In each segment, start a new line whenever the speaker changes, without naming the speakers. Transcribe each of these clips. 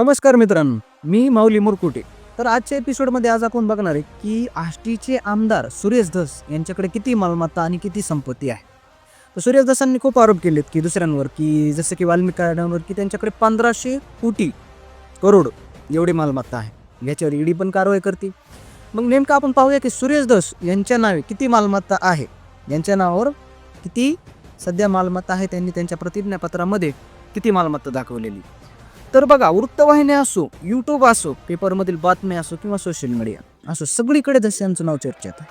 नमस्कार मित्रांनो मी माऊली मुरकुटे. तर आजच्या एपिसोडमध्ये आज आपण बघणार आहे की आष्टीचे आमदार सुरेश धस यांच्याकडे किती मालमत्ता आणि किती संपत्ती आहे. तर सुरेश धसांनी खूप आरोप केलेत की दुसऱ्यांवर की जसं की वाल्मिकांवर की त्यांच्याकडे पंधराशे कोटी करोड एवढी मालमत्ता आहे. याच्यावर ईडी पण कारवाई करते मग नेमकं आपण पाहूया की सुरेश धस यांच्या नावे किती मालमत्ता आहे? यांच्या नावावर किती सध्या मालमत्ता आहे? त्यांनी त्यांच्या प्रतिज्ञापत्रामध्ये किती मालमत्ता दाखवलेली? तर बघा वृत्तवाहिन्या असो यूट्यूब असो पेपरमधील बातम्या असो किंवा सोशल मीडिया असो सगळीकडे धस यांचं नाव चर्चेत आहे.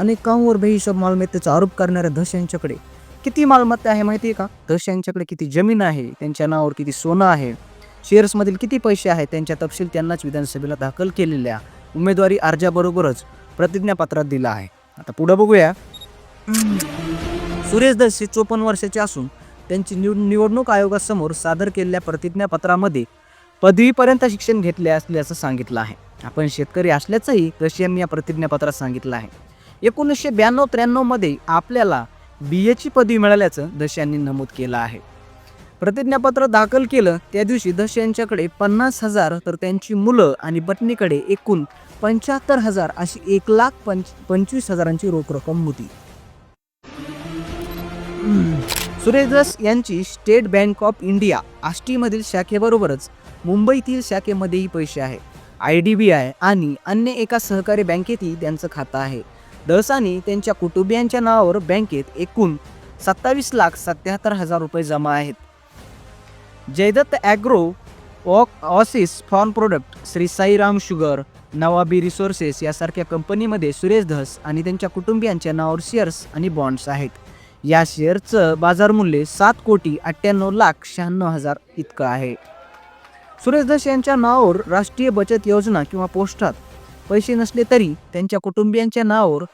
अनेकांवर बेहिशोब मालमत्तेचा आरोप करणाऱ्या धस यांच्याकडे किती मालमत्ता आहे माहिती आहे का? धस यांच्याकडे किती जमीन आहे त्यांच्या नावावर किती सोनं आहे शेअर्समधील किती पैसे आहेत त्यांच्या तपशील त्यांनाच विधानसभेला दाखल केलेल्या उमेदवारी अर्जाबरोबरच प्रतिज्ञापत्रात दिला आहे. आता पुढं बघूया. सुरेश दस हे चोपन्न वर्षाचे असून त्यांची निव निवडणूक आयोगासमोर सादर केलेल्या प्रतिज्ञापत्रामध्ये पदवीपर्यंत शिक्षण घेतले असल्याचं सांगितलं आहे. आपण शेतकरी असल्याचंही दश यांनी या प्रतिज्ञापत्रात सांगितलं आहे. एकोणीसशे ब्याण्णव त्र्याण्णवमध्ये आपल्याला बी एची पदवी मिळाल्याचं दश यांनी नमूद केलं आहे. प्रतिज्ञापत्र दाखल केलं त्या दिवशी दश यांच्याकडे पन्नास हजार तर त्यांची मुलं आणि पत्नीकडे एकूण पंच्याहत्तर हजार अशी एक लाख पंच पंचवीस हजारांची रोख रक्कम होती. सुरेश यांची स्टेट बँक ऑफ इंडिया आष्टीमधील शाखेबरोबरच मुंबईतील शाखेमध्येही पैसे आहे. आय डी बी आय आणि अन्य एका सहकारी बँकेतही त्यांचं खातं आहे. धस आणि त्यांच्या कुटुंबियांच्या नावावर बँकेत एकूण सत्तावीस लाख सत्याहत्तर हजार रुपये जमा आहेत. Jaydatt agro oak oasis farm product Shri Sairam sugar नवाबी resources यासारख्या कंपनीमध्ये सुरेश धस आणि त्यांच्या कुटुंबियांच्या नावावर शेअर्स आणि बॉन्ड्स आहेत. या शेअरचं बाजारमूल्य सात कोटी अठ्ठ्याण्णव लाख शहाण्णव हजार इतकं आहे. सुरेश दश यांच्या नावावर राष्ट्रीय बचत योजना किंवा पोस्टात पैसे नसले तरी त्यांच्या कुटुंबियांच्या नावावर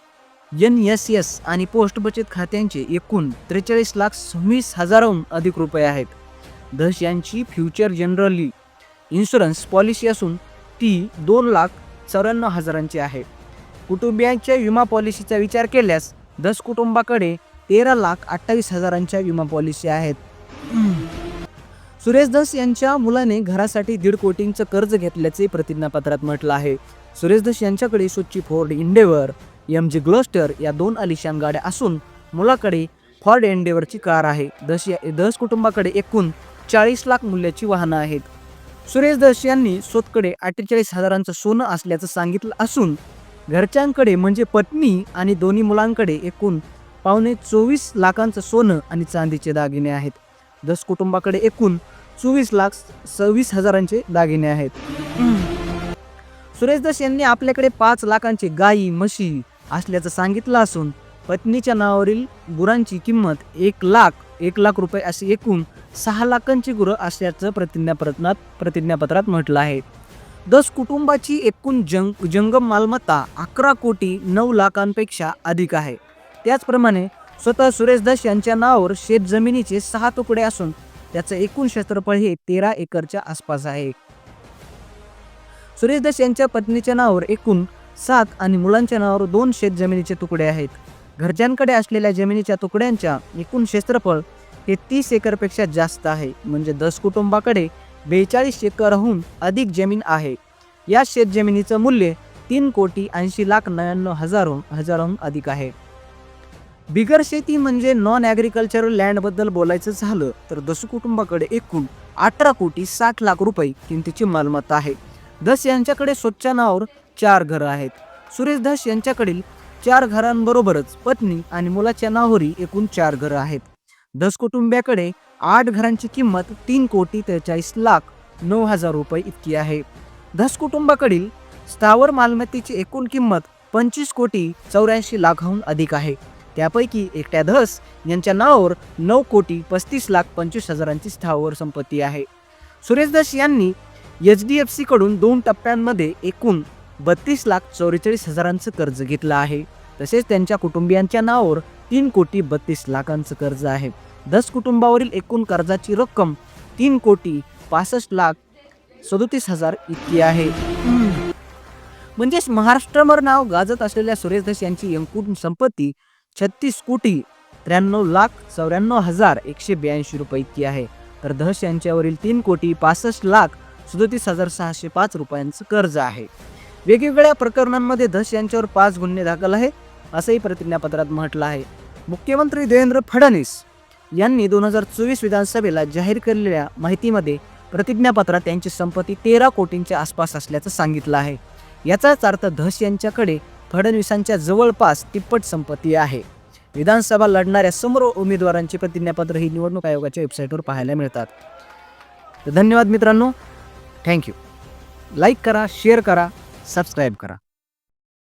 एन एस एस आणि पोस्ट बचत खात्यांचे एकूण त्रेचाळीस लाख सव्वीस हजाराहून अधिक रुपये आहेत. धस यांची फ्युचर जनरली इन्शुरन्स पॉलिसी असून ती दोन लाख चौऱ्याण्णव हजारांची आहे. कुटुंबियांच्या विमा पॉलिसीचा विचार केल्यास धस कुटुंबाकडे तेरा लाख अठ्ठावीस हजारांच्या विमा पॉलिसी आहेत. सुरेश धस यांच्या मुलाने घरासाठी दीड कोटींचं कर्ज घेतल्याचे प्रतिज्ञापत्रात म्हटलं आहे. सुरेश धस यांच्याकडे सुच्ची Ford Endeavour M G Gloster या दोन अलिशान गाड्या असून मुलाकडे फॉर्ड एंडेवरची कार आहे. दस या दस कुटुंबाकडे एकूण चाळीस लाख मूल्याची वाहनं आहेत. सुरेश धस यांनी स्वतकडे अठ्ठेचाळीस हजारांचं सोनं असल्याचं सांगितलं असून घरच्यांकडे म्हणजे पत्नी आणि दोन्ही मुलांकडे एकूण पावणे चोवीस लाखांचं सोनं आणि चांदीचे दागिने आहेत. दस कुटुंबाकडे एकूण चोवीस लाख सव्वीस हजारांचे दागिने आहेत. सुरेश दस यांनी आपल्याकडे पाच लाखांचे गायी म्हशी असल्याचं सांगितलं असून पत्नीच्या नावावरील गुरांची किंमत एक लाख एक लाख रुपये अशी एकूण सहा लाखांची गुरं असल्याचं प्रतिज्ञापत्रात प्रतिज्ञापत्रात म्हटलं आहे. दस कुटुंबाची एकूण जंग जंगम मालमत्ता अकरा कोटी नऊ लाखांपेक्षा अधिक आहे. त्याचप्रमाणे स्वतः सुरेश दस यांच्या नावावर शेत जमिनीचे सहा तुकडे असून त्याचं एकूण क्षेत्रफळ हे तेरा एकरच्या आसपास आहे. सुरेश दस यांच्या पत्नीच्या नावावर एकूण सात आणि मुलांच्या नावावर दोन शेत जमिनीचे तुकडे आहेत. घरच्यांकडे असलेल्या जमिनीच्या तुकड्यांच्या एकूण क्षेत्रफळ हे तीस एकरपेक्षा जास्त आहे. म्हणजे दस कुटुंबाकडे बेचाळीस एकरहून अधिक जमीन आहे. या शेतजमिनीचं मूल्य तीन कोटी ऐंशी लाख नव्याण्णव हजारहून हजाराहून अधिक आहे. बिगर शेती म्हणजे नॉन ॲग्रिकल्चरल लँडबद्दल बोलायचं झालं तर दस कुटुंबाकडे एकूण अठरा कोटी साठ लाख रुपये किमतीची मालमत्ता आहे. दस यांच्याकडे स्वतःच्या नावावर चार घरं आहेत. सुरेश धस यांच्याकडील चार घरांबरोबरच पत्नी आणि मुलाच्या नावावरही एकूण चार घरं आहेत. दस कुटुंबियाकडे आठ घरांची किंमत तीन कोटी त्रेचाळीस लाख नऊ हजार रुपये इतकी आहे. धस कुटुंबाकडील स्थावर मालमत्तेची एकूण किंमत पंचवीस कोटी चौऱ्याऐंशी लाखाहून अधिक आहे. त्यापैकी एकट्या धस यांच्या नावावर नऊ कोटी पस्तीस लाख पंचवीस हजारांची स्थावर संपत्ती आहे. सुरेश धस यांनी एच डी एफ सीकडून दोन टप्प्यांमध्ये एकूण बत्तीस लाख चौवेचाळीस हजारांचं कर्ज घेतलं आहे. तसेच त्यांच्या कुटुंबियांच्या नावावर तीन कोटी बत्तीस लाखांचं कर्ज आहे. दस कुटुंबावरील एकूण कर्जाची रक्कम तीन कोटी पासष्ट लाख सदोतीस हजार इतकी आहे. म्हणजेच महाराष्ट्रभर नाव गाजत असलेल्या सुरेश धस यांची एकूण संपत्ती छत्तीस कोटी त्र्याण्णव लाख चौऱ्याण्णव हजार एकशे ब्याऐंशी रुपये इतकी आहे. तर धस यांच्यावरील तीन कोटी पासष्ट लाख सदतीस हजार सहाशे पाच रुपयांचं कर्ज आहे. वेगवेगळ्या प्रकरणांमध्ये धश यांच्यावर पाच गुन्हे दाखल आहे असंही प्रतिज्ञापत्रात म्हटलं आहे. मुख्यमंत्री देवेंद्र फडणवीस यांनी दोन हजार चोवीस विधानसभेला जाहीर केलेल्या माहितीमध्ये प्रतिज्ञापत्रात त्यांची संपत्ती तेरा कोटींच्या आसपास असल्याचं सांगितलं आहे. याचाच अर्थ धस यांच्याकडे फडणवीसांच्या जवळपास तिप्पट संपत्ती आहे. विधानसभा लढणाऱ्या समोर उमेदवारांची प्रतिज्ञापत्र ही निवडणूक आयोगाच्या वेबसाईटवर पाहायला मिळतात. तर धन्यवाद मित्रांनो. थँक्यू लाईक करा शेअर करा सबस्क्राईब करा.